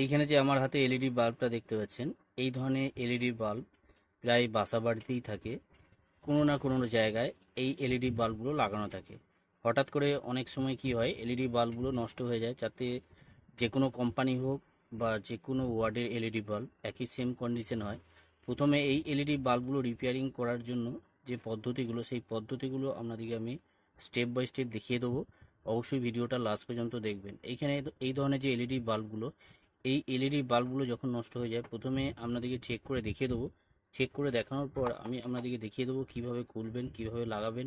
এইখানে যে আমার হাতে এলইডি বাল্বটা দেখতে পাচ্ছেন, এই ধরনের এলইডি বাল্ব প্রায় বাসা বাড়িতেই থাকে। কোনো না কোনো জায়গায় এই এলইডি বাল্বগুলো লাগানো থাকে। হঠাৎ করে অনেক সময় কি হয় এলইডি বাল্বগুলো নষ্ট হয়ে যায়, যাতে যে কোনো কোম্পানি হোক বা যে কোনো ওয়ার্ডের এলইডি বাল্ব একই সেম কন্ডিশন হয়। প্রথমে এই এলইডি বাল্বগুলো রিপেয়ারিং করার জন্য যে পদ্ধতিগুলো, সেই পদ্ধতিগুলো আপনাদেরকে আমি স্টেপ বাই স্টেপ দেখিয়ে দেবো। অবশ্যই ভিডিওটা লাস্ট পর্যন্ত দেখবেন। এইখানে এই ধরনের যে এলইডি বাল্বগুলো এই এলইডি বাল্বগুলো যখন নষ্ট হয়ে যায়, প্রথমে আপনাদেরকে চেক করে দেখিয়ে দেবো। চেক করে দেখানোর পর আমি আপনাদেরকে দেখিয়ে দেবো কীভাবে খুলবেন, কীভাবে লাগাবেন,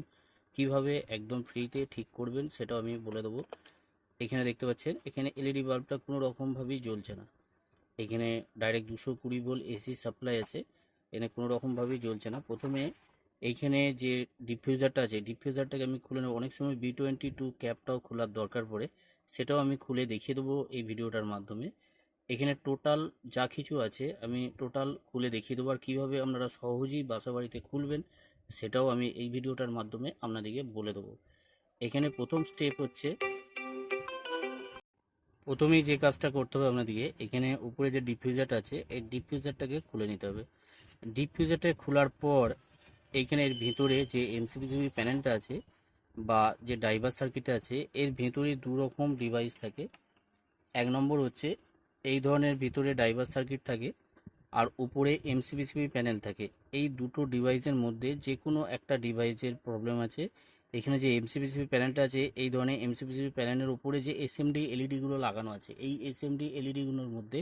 কীভাবে একদম ফ্রিতে ঠিক করবেন, সেটাও আমি বলে দেবো। এখানে দেখতে পাচ্ছেন, এখানে এলইডি বাল্বটা কোনো রকমভাবেই জ্বলছে না। এখানে ডাইরেক্ট দুশো কুড়ি ভোল্ট এসি সাপ্লাই আছে, এখানে কোনো রকমভাবেই জ্বলছে না। প্রথমে এইখানে যে ডিফিউজারটা আছে ডিফিউজারটাকে আমি খুলে নেব। অনেক সময় বি টোয়েন্টি টু ক্যাপটাও খোলার দরকার পড়ে, সেটাও আমি খুলে দেখিয়ে দেবো এই ভিডিওটার মাধ্যমে। এখানে টোটাল যা কিছু আছে, আমি টোটাল খুলে দেখিয়ে দেবো আর কীভাবে আপনারা সহজেই বাসা বাড়িতে খুলবেন, সেটাও আমি এই ভিডিওটার মাধ্যমে আপনাদেরকে বলে দেবো। এখানে প্রথম স্টেপ হচ্ছে, প্রথমেই যে কাজটা করতে হবে আপনাদেরকে, এখানে উপরে যে ডিফিউজারটা আছে, এই ডিফিউজারটাকে খুলে নিতে হবে। ডিফিউজারটা খোলার পর এইখানে এর ভিতরে যে এমসিবিজিবি প্যানেলটা আছে বা যে ডাইভার সার্কিটটা আছে, এর ভিতরে দু রকম ডিভাইস থাকে। এক নম্বর হচ্ছে এই ধরনের ভিতরে ডাইভার সার্কিট থাকে আর উপরে এমসিবিসিবি প্যানেল থাকে। এই দুটো ডিভাইসের মধ্যে যে কোনো একটা ডিভাইসের প্রবলেম আছে। এখানে যে এমসিবিসিবি প্যানেলটা আছে, এই ধরনের এমসিবিসিবি প্যানেলের উপরে যে এসএমডি এলইডিগুলো লাগানো আছে, এই এসএমডি এলইডিগুলোর মধ্যে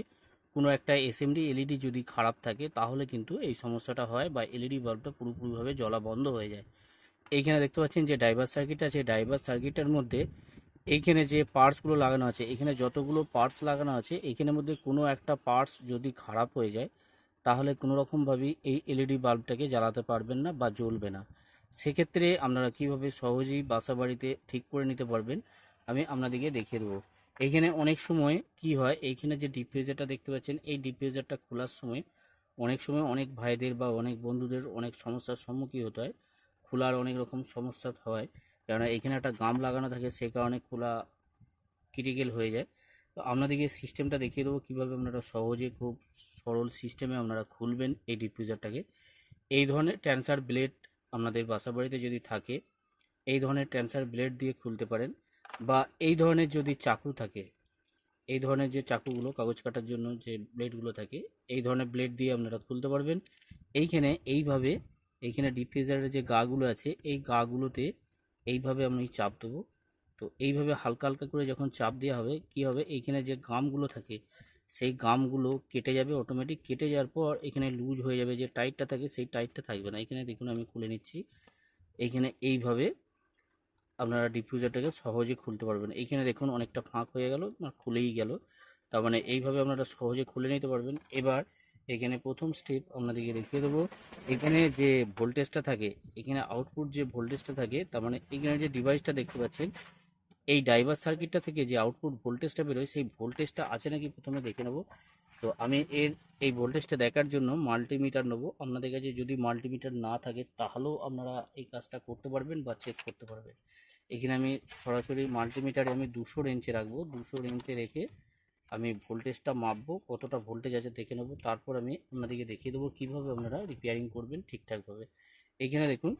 কোনো একটা এসএমডি এলইডি যদি খারাপ থাকে, তাহলে কিন্তু এই সমস্যাটা হয় বা এলইডি বাল্বটা পুরোপুরিভাবে জ্বলা বন্ধ হয়ে যায়। এইখানে দেখতে পাচ্ছেন যে ডাইভার সার্কিট আছে। ডাইভার সার্কিটের মধ্যে এইখানে যে পার্টসগুলো লাগানো আছে এখানে যতগুলো পার্টস লাগানো আছে, এইখানের মধ্যে কোনো একটা পার্টস যদি খারাপ হয়ে যায়, তাহলে কোনো রকমভাবেই এই এলইডি বাল্বটাকে জ্বালাতে পারবেন না বা জ্বলবে না। সেক্ষেত্রে আপনারা কীভাবে সহজেই বাসা বাড়িতে ঠিক করে নিতে পারবেন, আমি আপনাদেরকে দেখিয়ে দেবো। এইখানে অনেক সময় কি হয়, এইখানে যে ডিফিউজারটা দেখতে পাচ্ছেন, এই ডিফিউজারটা খোলার সময় অনেক সময় অনেক ভাইদের বা অনেক বন্ধুদের অনেক সমস্যার সম্মুখীন হতে হয়, খোলার অনেক রকম সমস্যা হয়। কেননা এখানে একটা গাম লাগানো থাকে, সেই কারণে খোলা ক্রিটিক্যাল হয়ে যায়। তো আপনাদেরকে সিস্টেমটা দেখিয়ে দেবো কীভাবে আপনারা সহজে খুব সরল সিস্টেমে আপনারা খুলবেন এই ডিফিউজারটাকে এই ধরনের ট্যান্সার ব্লেড আপনাদের বাসা বাড়িতে যদি থাকে, এই ধরনের ট্যান্সার ব্লেড দিয়ে খুলতে পারেন বা এই ধরনের যদি চাকু থাকে, এই ধরনের যে চাকুগুলো, কাগজ কাটার জন্য যে ব্লেডগুলো থাকে, এই ধরনের ব্লেড দিয়ে আপনারা খুলতে পারবেন। এইখানে এইভাবে, এইখানে ডিফিউজারের যে গাগুলো আছে, এই গাগুলোতে এইভাবে আমি চাপ দেবো। তো এইভাবে হালকা হালকা করে যখন চাপ দেওয়া হবে, কি হবে? এইখানে যে গামগুলো থাকে, সেই গামগুলো কেটে যাবে অটোমেটিক কেটে যাওয়ার পর এখানে লুজ হয়ে যাবে যে টাইটটা থাকে, সেই টাইটটা থাকবে না। এখানে দেখুন আমি খুলে নিচ্ছি। এইখানে এইভাবে আপনারা ডিফিউজারটাকে সহজে খুলতে পারবেন। এইখানে দেখুন অনেকটা ফাঁক হয়ে গেল আর খুলেই গেল। তার মানে এইভাবে আপনারা সহজে খুলে নিতে পারবেন। এবার এখানে প্রথম স্টেপ আপনাদেরকে দেখিয়ে দেবো। এখানে যে ভোল্টেজটা থাকে, এখানে আউটপুট যে ভোল্টেজটা থাকে, তার মানে এখানে যে ডিভাইসটা দেখতে পাচ্ছেন, এই ডাইভার সার্কিটটা থেকে যে আউটপুট ভোল্টেজটা বেরোয়, সেই ভোল্টেজটা আছে নাকি প্রথমে দেখে নেব। তো আমি এর, এই ভোল্টেজটা দেখার জন্য মাল্টিমিটার নেব। আপনাদের কাছে যদি মাল্টিমিটার না থাকে, তাহলেও আপনারা এই কাজটা করতে পারবেন বা চেক করতে পারবেন। এখানে আমি সরাসরি মাল্টিমিটারে আমি দুশো রেঞ্চে রাখব। দুশো রেঞ্চে রেখে আমি ভোল্টেজটা মাপবো, কতটা ভোল্টেজ আছে দেখে নেব, তারপর আমি আপনাদেরকে দেখিয়ে দেবো কীভাবে আপনারা রিপেয়ারিং করবেন ঠিকঠাকভাবে। এইখানে দেখুন,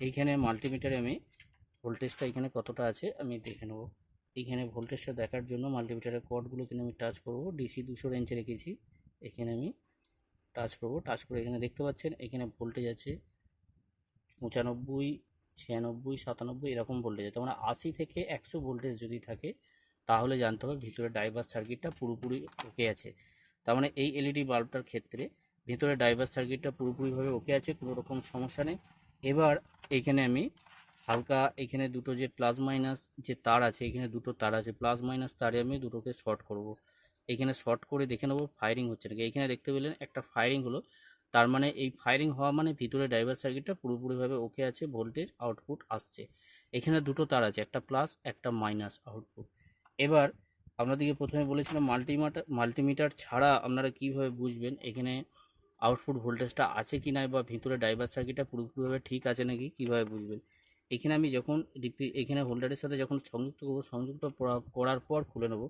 এইখানে মাল্টিমিটারে আমি ভোল্টেজটা এখানে কতটা আছে আমি দেখে নেব। এইখানে ভোল্টেজটা দেখার জন্য মাল্টিমিটারের কর্ডগুলো এখানে আমি টাচ করব ডিসি দুশো রেঞ্চে রেখেছি। এখানে আমি টাচ করব টাচ করে এখানে দেখতে পাচ্ছেন, এখানে ভোল্টেজ আছে পঁচানব্বই, ছিয়ানব্বই, সাতানব্বই, এরকম ভোল্টেজ আছে। মানে আশি থেকে একশো ভোল্টেজ যদি থাকে তাহলে জানতে হবে ভিতরে ডাইভার সার্কিটটা পুরোপুরি ওকে আছে। তার মানে এই এলইডি বাল্বটার ক্ষেত্রে ভিতরে ডাইভার সার্কিটটা পুরোপুরিভাবে ওকে আছে, কোনো রকম সমস্যা নেই। এবার এইখানে আমি হালকা এখানে দুটো যে প্লাস মাইনাস যে তার আছে, এখানে দুটো তার আছে প্লাস মাইনাস তারে আমি দুটোকে শর্ট করব। এখানে শর্ট করে দেখে নেব ফায়ারিং হচ্ছে নাকি। এখানে দেখতে পেলেন একটা ফায়ারিং হলো, তার মানে এই ফায়ারিং হওয়া মানে ভিতরে ড্রাইভার সার্কিটটা পুরোপুরিভাবে ওকে আছে ভোল্টেজ আউটপুট আসছে। এখানে দুটো তার আছে, একটা প্লাস একটা মাইনাস আউটপুট এবার আপনাদেরকে প্রথমে বলেছিলাম মাল্টিমিটার মাল্টিমিটার ছাড়া আপনারা কীভাবে বুঝবেন? এখানে আউটপুট ভোল্টেজটা আছে কি না বা ভিতরে ড্রাইভার সার্কিটটা পুরোপুরিভাবে ঠিক আছে নাকি? কীভাবে বুঝবেন? এখানে আমি যখন এখানে হোল্ডারের সাথে যখন সংযুক্ত করব, সংযুক্ত করার পর খুলে নেব।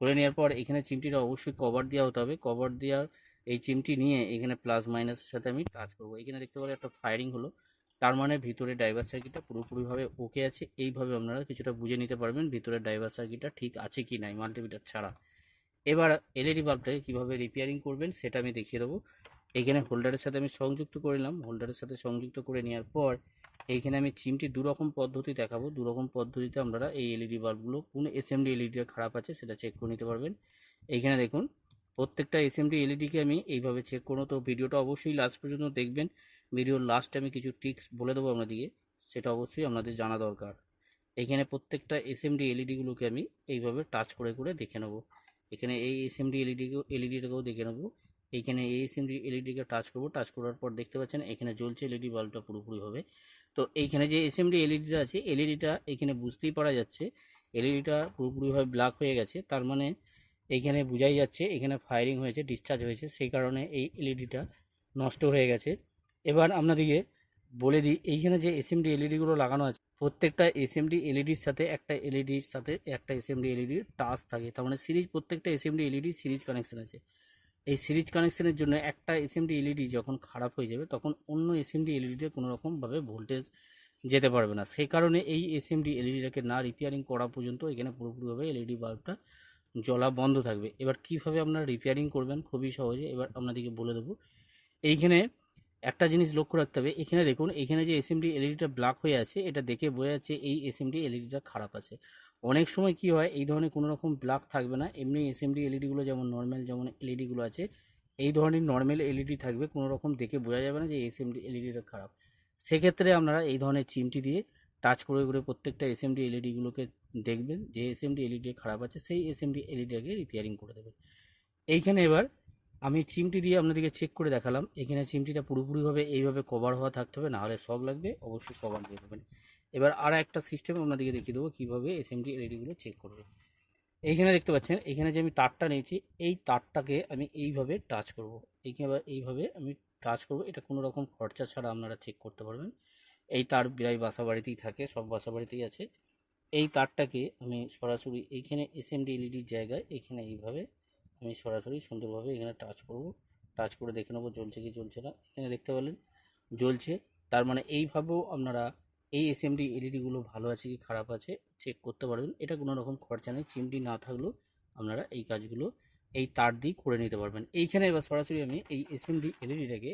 খুলে নেওয়ার পর এখানে চিমটিটা অবশ্যই কভার দেওয়া হতে হবে। কভার দেওয়ার এই চিমটি নিয়ে এখানে প্লাস মাইনাসের সাথে আমি টাচ করব। এখানে দেখতে পারে একটা ফায়ারিং হলো। তার মানে ভিতরে ড্রাইভার সার্কিটটা পুরোপুরিভাবে ওকে আছে। এইভাবে আপনারা কিছুটা বুঝে নিতে পারবেন ভিতরে ড্রাইভার সার্কিটটা ঠিক আছে কি নাই মাল্টিমিটার ছাড়া। এবার এলইডি বাল্বটাকে কীভাবে রিপেয়ারিং করবেন সেটা আমি দেখিয়ে দেবো। এইখানে হোল্ডারের সাথে আমি সংযুক্ত করে নিলাম। হোল্ডারের সাথে সংযুক্ত করে নেওয়ার পর এইখানে আমি চিমটি দুরকম পদ্ধতি দেখাবো। দুরকম পদ্ধতিতে আপনারা এই এলইডি বাল্বগুলো কোন এসএমডি এলইডিটা খারাপ আছে সেটা চেক করে নিতে পারবেন। এইখানে দেখুন, প্রত্যেকটা এসএমডি এলইডিকে আমি এইভাবে চেক করব। তো ভিডিওটা অবশ্যই লাস্ট পর্যন্ত দেখবেন। ভিডিওর লাস্টে আমি কিছু টিক্স বলে দেবো আপনাদেরকে, সেটা অবশ্যই আপনাদের জানা দরকার। এখানে প্রত্যেকটা এসএমডি এলইডিগুলোকে আমি এইভাবে টাচ করে করে দেখে নেব। এখানে এই এসএমডি এলইডিকেও এলইডিটাকেও দেখে নেব। এইখানে এই এসএমডি এলইডিকে টাচ করব টাচ করার পর দেখতে পাচ্ছেন এখানে জ্বলছে এলইডি বাল্বটা পুরোপুরি হবে তো এইখানে যে এসএমডি এলইডিটা আছে এলইডিটা এখানে বুঝতেই পারা যাচ্ছে এলইডিটা পুরোপুরিভাবে ব্ল্যাক হয়ে গেছে। তার মানে এইখানে বোঝাই যাচ্ছে, এখানে ফায়ারিং হয়েছে ডিসচার্জ হয়েছে, সেই কারণে এই এলইডিটা নষ্ট হয়ে গেছে। এবার আপনাদেরকে বলে দিই, এইখানে যে এসএমডি এলইডিগুলো লাগানো আছে, প্রত্যেকটা এসএমডি এলইডির সাথে একটা এলইডির সাথে একটা এসএমডি এলইডির টাচ থাকে। তার মানে সিরিজ, প্রত্যেকটা এসএমডি এলইডি সিরিজ কানেকশন আছে। এই সিরিজ কানেকশনের জন্য একটা এসএমডি এলইডি যখন খারাপ হয়ে যাবে, তখন অন্য এসএমডি এলইডিতে কোনো রকমভাবে ভোল্টেজ যেতে পারবে না। সেই কারণে এই এসএমডি এলইডিটাকে না রিপেয়ারিং করা পর্যন্ত এখানে পুরোপুরিভাবে এলইডি বাল্বটা জ্বলা বন্ধ থাকবে। এবার কীভাবে আপনারা রিপেয়ারিং করবেন? খুবই সহজে। এবার আপনাদেরকে বলে দেবো। এইখানে একটা জিনিস লক্ষ্য রাখতে হবে। এখানে দেখুন, এখানে যে এসএমডি এলইডিটা ব্ল্যাক হয়ে আছে, এটা দেখে বোঝা যাচ্ছে এই এসএমডি এলইডিটা খারাপ আছে। অনেক সময় কি হয়, এই ধরনের কোনো রকম ব্ল্যাক থাকবে না। এমনি এসএমডি এলইডিগুলো যেমন নর্মাল যেমন এলইডিগুলো আছে, এই ধরনের নর্মাল এলইডি থাকবে, কোনো রকম দেখে বোঝা যাবে না যে এসএমডি এলইডিটা খারাপ। সেক্ষেত্রে আপনারা এই ধরনের চিমটি দিয়ে টাচ করে করে প্রত্যেকটা এসএমডি এলইডিগুলোকে দেখবেন, যে এসএমডি এলইডি খারাপ আছে, সেই এসএমডি এলইডিটাকে রিপেয়ারিং করে দেবেন। এইখানে এবার আমি চিমটি দিয়ে আপনাদেরকে চেক করে দেখালাম। এখানে চিমটিটা পুরোপুরিভাবে এইভাবে কভার হওয়া থাকতে হবে, নাহলে শক লাগবে, অবশ্যই কভার দিয়ে দেবেন। এবার আর একটা সিস্টেম আপনাদেরকে দেখিয়ে দেবো কীভাবে এসএমডি এলইডিগুলো চেক করবে। এইখানে দেখতে পাচ্ছেন, এখানে যে আমি তারটা নিয়েছি, এই তারটাকে আমি এইভাবে টাচ করব। এইখানে এইভাবে আমি টাচ করব, এটা কোনো রকম খরচা ছাড়া আপনারা চেক করতে পারবেন। এই তার প্রায় বাসা বাড়িতেই থাকে, সব বাসা বাড়িতেই আছে। এই তারটাকে আমি সরাসরি এইখানে এস এসএমডি এলইডির জায়গায় এখানে এইভাবে আমি সরাসরি সুন্দরভাবে এখানে টাচ করব। টাচ করে দেখে নেব জ্বলছে কি জ্বলছে না। এখানে দেখতে পেলেন, জ্বলছে। তার মানে এইভাবেও আপনারা এই এস এসএমডি এলইডিগুলো ভালো আছে কি খারাপ আছে চেক করতে পারবেন। এটা কোনো রকম খরচা নেই, চিমটি না থাকলেও আপনারা এই কাজগুলো এই তার দিয়ে করে নিতে পারবেন। এইখানে এবার সরাসরি আমি এই এস এসএমডি এলইডিটাকে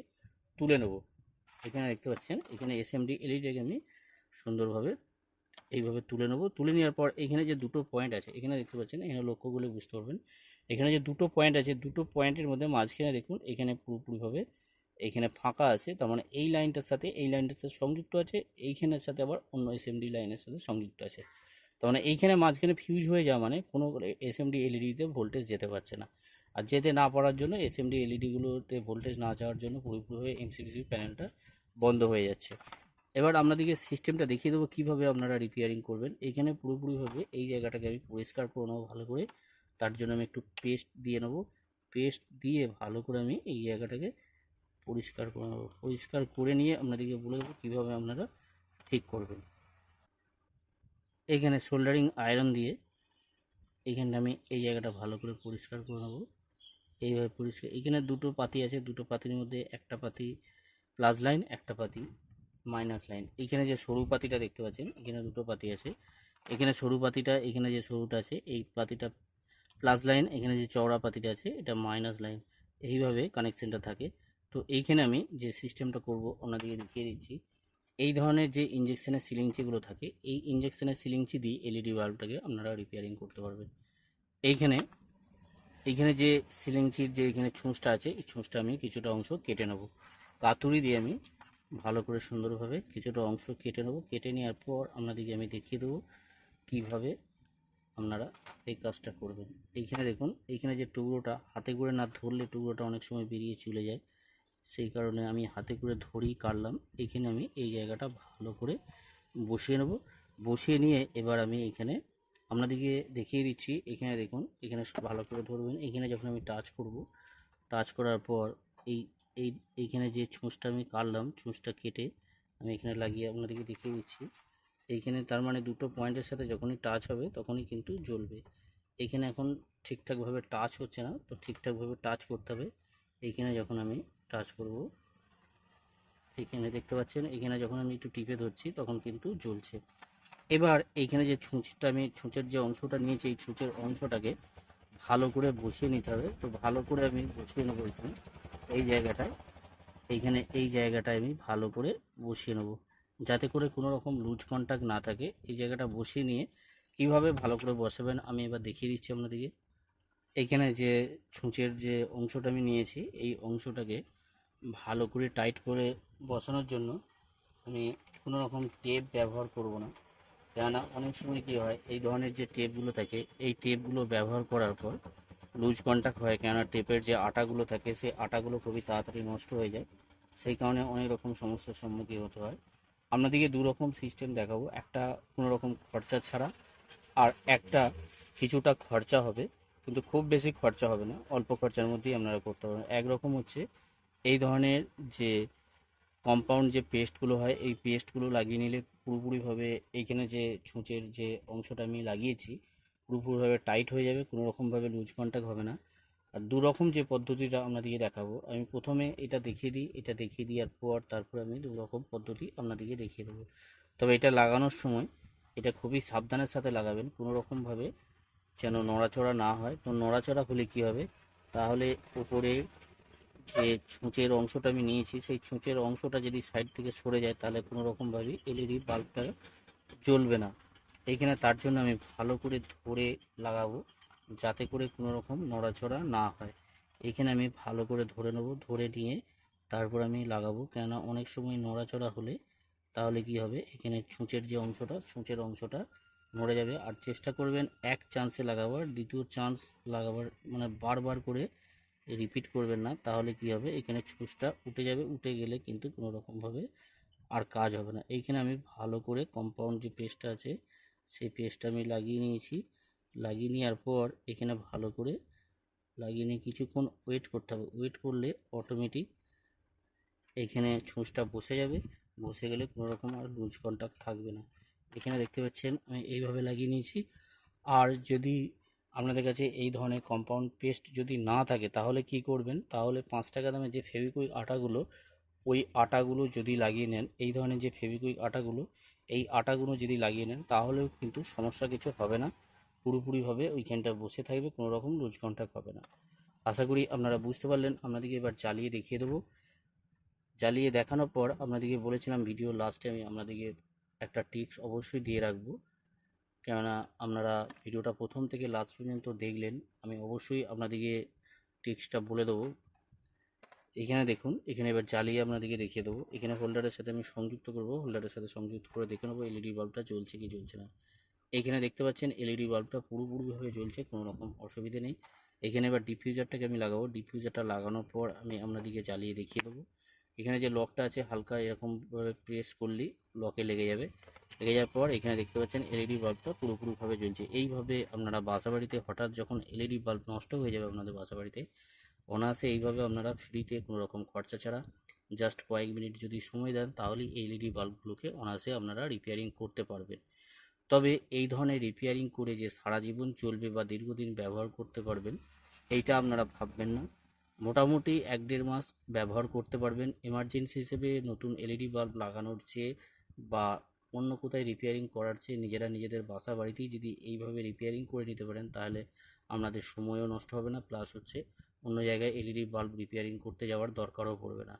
তুলে নেব। এখানে দেখতে পাচ্ছেন, এখানে এস এসএমডি এলইডিটাকে আমি সুন্দরভাবে এইভাবে তুলে নেব। তুলে নেওয়ার পর এখানে যে দুটো পয়েন্ট আছে, এখানে দেখতে পাচ্ছেন, এখানে লক্ষ্য করলে বুঝতে পারবেন। এখানে যে দুটো পয়েন্ট আছে, দুটো পয়েন্টের মধ্যে মাঝখানে দেখুন, এখানে পুরোপুরিভাবে এখানে ফাঁকা আছে। তার মানে এই লাইনটার সাথে, এই লাইনটার সাথে সংযুক্ত আছে, এইখানের সাথে আবার অন্য এসএমডি লাইনের সাথে সংযুক্ত আছে। তার মানে এইখানে মাঝখানে ফিউজ হয়ে যাওয়া মানে কোনো এসএমডি এলইডিতে ভোল্টেজ যেতে পারছে না। আর যেতে না পারার জন্য এসএমডি এলইডিগুলোতে ভোল্টেজ না যাওয়ার জন্য পুরোপুরিভাবে এমসিবিসি প্যানেলটা বন্ধ হয়ে যাচ্ছে। এবার আপনাদেরকে সিস্টেমটা দেখিয়ে দেবো, কীভাবে আপনারা রিপেয়ারিং করবেন। এইখানে পুরোপুরিভাবে এই জায়গাটাকে আমি পরিষ্কার করে নেব ভালো করে। তার জন্য আমি একটু পেস্ট দিয়ে নেব। পেস্ট দিয়ে ভালো করে আমি এই জায়গাটাকে পরিষ্কার করে নেব। পরিষ্কার করে নিয়ে আপনাদেরকে বলে দেবো কীভাবে আপনারা ঠিক করবেন। এইখানে সোল্ডারিং আয়রন দিয়ে এইখানটা আমি এই জায়গাটা ভালো করে পরিষ্কার করে নেব। এইভাবে পরিষ্কার, এখানে দুটো পাতি আছে, দুটো পাতির মধ্যে একটা পাতি প্লাস লাইন একটা পাতি মাইনাস লাইন এখানে যে সরু পাতিটা দেখতে পাচ্ছেন, এখানে দুটো পাতি আছে। এখানে সরু পাতিটা, এখানে যে সরুটা আছে, এই পাতিটা প্লাস লাইন এখানে যে চওড়া পাতিটা আছে, এটা মাইনাস লাইন এইভাবে কানেকশনটা থাকে। তো এইখানে আমি যে সিস্টেমটা করব আপনাদেরকে দেখিয়ে দিচ্ছি। এই ধরনের যে ইঞ্জেকশনের সিলিংচিগুলো থাকে, এই ইঞ্জেকশনের সিলিংচি দিয়ে এলইডি বাল্বটাকে আপনারা রিপেয়ারিং করতে পারবেন। এইখানে এইখানে যে সিলিংচির যে এখানে ছুঁচটা আছে, এই ছুঁচটা আমি কিছুটা অংশ কেটে নেব। কাতুরি দিয়ে আমি ভালো করে সুন্দরভাবে কিছুটা অংশ কেটে নেব। কেটে নেওয়ার পর আপনাদেরকে আমি দেখিয়ে দেবো কীভাবে আপনারা এই কাজটা করবেন। এইখানে দেখুন, এইখানে যে টুকরোটা, হাতে করে না ধরলে টুকরোটা অনেক সময় বেরিয়ে চলে যায়। সেই কারণে আমি হাতে করে ধরেই কাটলাম। এইখানে আমি এই জায়গাটা ভালো করে বসিয়ে নেব। বসিয়ে নিয়ে এবার আমি এখানে আপনাদেরকে দেখিয়ে দিচ্ছি। এখানে দেখুন, এখানে ভালো করে ধরবেন। এখানে যখন আমি টাচ করব টাচ করার পর এই এই, এইখানে যে ছুঁচটা আমি কাটলাম ছুঁচটা কেটে আমি এখানে লাগিয়ে আপনাদেরকে দেখিয়ে দিচ্ছি। এইখানে তার মানে দুটো পয়েন্টের সাথে যখনই টাচ হবে, তখনই কিন্তু জ্বলবে। এখানে এখন ঠিকঠাকভাবে টাচ হচ্ছে না, তো ঠিকঠাকভাবে টাচ করতে হবে। এইখানে যখন আমি টাচ করব এখানে দেখতে পাচ্ছেন এখানে যখন আমি একটু টিপে ধরছি, তখন কিন্তু জ্বলছে। এবার এইখানে যে ছুঁচটা আমি, ছুঁচের যে অংশটা নিয়েছি, এই ছুঁচের অংশটাকে ভালো করে বসিয়ে নিতে হবে। তো ভালো করে আমি বসিয়ে নেব এই জায়গাটায়। এইখানে এই জায়গাটায় আমি ভালো করে বসিয়ে নেব। যাতে করে কোনো রকম লুজ কন্টাক্ট না থাকে। এই জায়গাটা বসিয়ে নিয়ে কীভাবে ভালো করে বসাবেন আমি এবার দেখিয়ে দিচ্ছি আপনাদেরকে। এইখানে যে ছুঁচের যে অংশটা আমি নিয়েছি, এই অংশটাকে ভালো করে টাইট করে বসানোর জন্য আমি কোনো রকম টেপ ব্যবহার করব না। কেননা অনেক সময় কী হয়, এই ধরনের যে টেপগুলো থাকে, এই টেপগুলো ব্যবহার করার পর লুজ কন্টাক্ট হয়। কেননা টেপের যে আটাগুলো থাকে, সেই আটাগুলো খুবই তাড়াতাড়ি নষ্ট হয়ে যায়। সেই কারণে অনেক রকম সমস্যার সম্মুখীন হতে হয়। আপনাদেরকে দু রকম সিস্টেম দেখাবো। একটা কোনো রকম খরচা ছাড়া, আর একটা কিছুটা খরচা হবে, কিন্তু খুব বেশি খরচা হবে না, অল্প খরচার মধ্যেই আপনারা করতে পারবেন। একরকম হচ্ছে, এই ধরনের যে কম্পাউন্ড যে পেস্টগুলো হয়, এই পেস্টগুলো লাগিয়ে নিলে পুরোপুরিভাবে এইখানে যে ছুঁচের যে অংশটা আমি লাগিয়েছি, পুরোপুরিভাবে টাইট হয়ে যাবে, কোনো রকমভাবে লুজ কন্ট্যাক্ট হবে না। আর দু রকম যে পদ্ধতিটা আপনাদেরকে দেখাবো, আমি প্রথমে এটা দেখিয়ে দিই, এটা দেখিয়ে দেওয়ার পর তারপর আমি দু রকম পদ্ধতি আপনাদেরকে দেখিয়ে দেবো। তবে এটা লাগানোর সময় এটা খুবই সাবধানের সাথে লাগাবেন কোনো রকমভাবে যেন নড়াচড়া না হয়। তো নড়াচড়া হলে কী হবে? তাহলে উপরে যে ছুঁচের অংশটা আমি নিয়েছি, সেই ছুঁচের অংশটা যদি সাইড থেকে সরে যায়, তাহলে কোনো রকমভাবে এলইডি বাল্বটা জ্বলবে না। এইখানে তার জন্য আমি ভালো করে ধরে লাগাবো। যাতে করে কোনো রকম নড়াচড়া না হয়। এইখানে আমি ভালো করে ধরে নেব, ধরে নিয়ে তারপর আমি লাগাবো। কেননা অনেক সময় নড়াচড়া হলে তাহলে কি হবে? এখানে ছুঁচের যে অংশটা, ছুঁচের অংশটা নড়ে যাবে। আর চেষ্টা করবেন এক চান্সে লাগাবার, দ্বিতীয় চান্স লাগাবার মানে বারবার করে রিপিট করবেন না, তাহলে কি হবে? এখানে ছুঁচটা উঠে যাবে, উঠে গেলে কিন্তু কোনো রকমভাবে আর কাজ হবে না। এইখানে আমি ভালো করে কম্পাউন্ড যে পেস্টটা আছে, সেই পেস্টটা আমি লাগিয়ে নিয়েছি। লাগিয়ে নেওয়ার পর এখানে ভালো করে লাগিয়ে নিয়ে কিছুক্ষণ ওয়েট করতে হবে। ওয়েট করলে অটোমেটিক এখানে ছুঁচটা বসে যাবে। বসে গেলে কোনো রকম আর লুজ কন্টাক্ট থাকবে না। এখানে দেখতে পাচ্ছেন আমি এইভাবে লাগিয়ে নিয়েছি। আর যদি আপনাদের কাছে এই ধরনের কম্পাউন্ড পেস্ট যদি না থাকে, তাহলে কি করবেন? তাহলে পাঁচ টাকা দামের যে ফেভিকুইক আটাগুলো, ওই আটাগুলো যদি লাগিয়ে নেন, এই ধরনের যে ফেভিকুইক আটাগুলো, এই আটাগুলো যদি লাগিয়ে নেন, তাহলেও কিন্তু সমস্যা কিছু হবে না। পুরোপুরিভাবে ওইখানটা বসে থাকবে কোনো রকম লুজ কন্ট্যাক্ট হবে না। আশা করি আপনারা বুঝতে পারলেন, আপনাদেরকে এবার জ্বালিয়ে দেখিয়ে দেবো। জ্বালিয়ে দেখানোর পর আপনাদেরকে বলেছিলাম ভিডিও লাস্টে আমি আপনাদেরকে একটা টিপস অবশ্যই দিয়ে রাখব। কেননা আপনারা ভিডিওটা প্রথম থেকে লাস্ট পর্যন্ত দেখলেন, আমি অবশ্যই আপনাদেরকে টিপসটা বলে দেবো। এখানে দেখুন, এখানে এবার জ্বালিয়ে আপনাদেরকে দেখিয়ে দেবো। এখানে হোল্ডারের সাথে আমি সংযুক্ত করব হোল্ডারের সাথে সংযুক্ত করে দেখে নেব এলইডি বাল্বটা জ্বলছে কি জ্বলছে না। এখানে দেখতে পাচ্ছেন এলইডি বাল্বটা পুরোপুরিভাবে জ্বলছে কোনো রকম অসুবিধে নেই। এখানে এবার ডিফিউজারটাকে আমি লাগাবো। ডিফিউজারটা লাগানোর পর আমি আপনাদেরকে জ্বালিয়ে দেখিয়ে দেবো। এখানে যে লকটা আছে, হালকা এরকমভাবে প্রেস করলেই লকে লেগে যাবে। লেগে যাওয়ার পর এখানে দেখতে পাচ্ছেন এলইডি বাল্বটা পুরোপুরিভাবে জ্বলছে। এইভাবে আপনারা বাসাবাড়িতে হঠাৎ যখন এলইডি বাল্ব নষ্ট হয়ে যাবে আপনাদের বাসাবাড়িতে, অনায়াসে এইভাবে আপনারা ফ্রিতে কোনো রকম খরচা ছাড়া জাস্ট কয়েক মিনিট যদি সময় দেন, তাহলেই এলইডি বাল্বগুলোকে অনায়াসে আপনারা রিপেয়ারিং করতে পারবেন। তবে এই ধরনের রিপেয়ারিং করে যে সারা জীবন চলবে বা দীর্ঘদিন ব্যবহার করতে পারবেন, এইটা আপনারা ভাববেন না। মোটামুটি এক দেড় মাস ব্যবহার করতে পারবেন। এমার্জেন্সি হিসেবে নতুন এলইডি বাল্ব লাগানোর চেয়ে বা অন্য কোথায় রিপেয়ারিং করার চেয়ে নিজেরা নিজেদের বাসা বাড়িতেই যদি এইভাবে রিপেয়ারিং করে নিতে পারেন, তাহলে আপনাদের সময়ও নষ্ট হবে না। প্লাস হচ্ছে অন্য জায়গায় এলইডি বাল্ব রিপেয়ারিং করতে যাওয়ার দরকারও পড়বে না।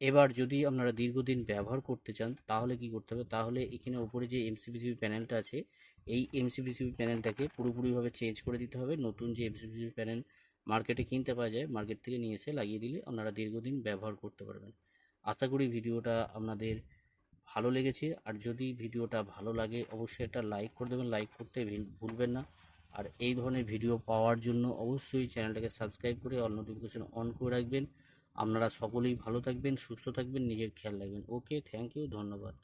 এবার যদি আপনারা দীর্ঘদিন ব্যবহার করতে চান, তাহলে কি করতে হবে? তাহলে এখানে উপরে যে এমসিবিসিবি প্যানেলটা আছে, এই এমসিবিসিবি প্যানেলটাকে পুরোপুরিভাবে চেঞ্জ করে দিতে হবে। নতুন যে এমসিবিসিবি প্যানেল মার্কেটে কিনতে পাওয়া যায় মার্কেট থেকে নিয়ে এসে লাগিয়ে দিলে আপনারা দীর্ঘদিন ব্যবহার করতে পারবেন। আশা করি ভিডিওটা আপনাদের ভালো লেগেছে। আর যদি ভিডিওটা ভালো লাগে, অবশ্যই একটা লাইক করে দেবেন। লাইক করতে ভুল- ভুলবেন না। আর এই ধরনের ভিডিও পাওয়ার জন্য অবশ্যই চ্যানেলটাকে সাবস্ক্রাইব করে অল নোটিফিকেশন অন করে রাখবেন। আপনারা সকলেই ভালো থাকবেন সুস্থ থাকবেন নিজের খেয়াল রাখবেন। ওকে থ্যাংক ইউ ধন্যবাদ।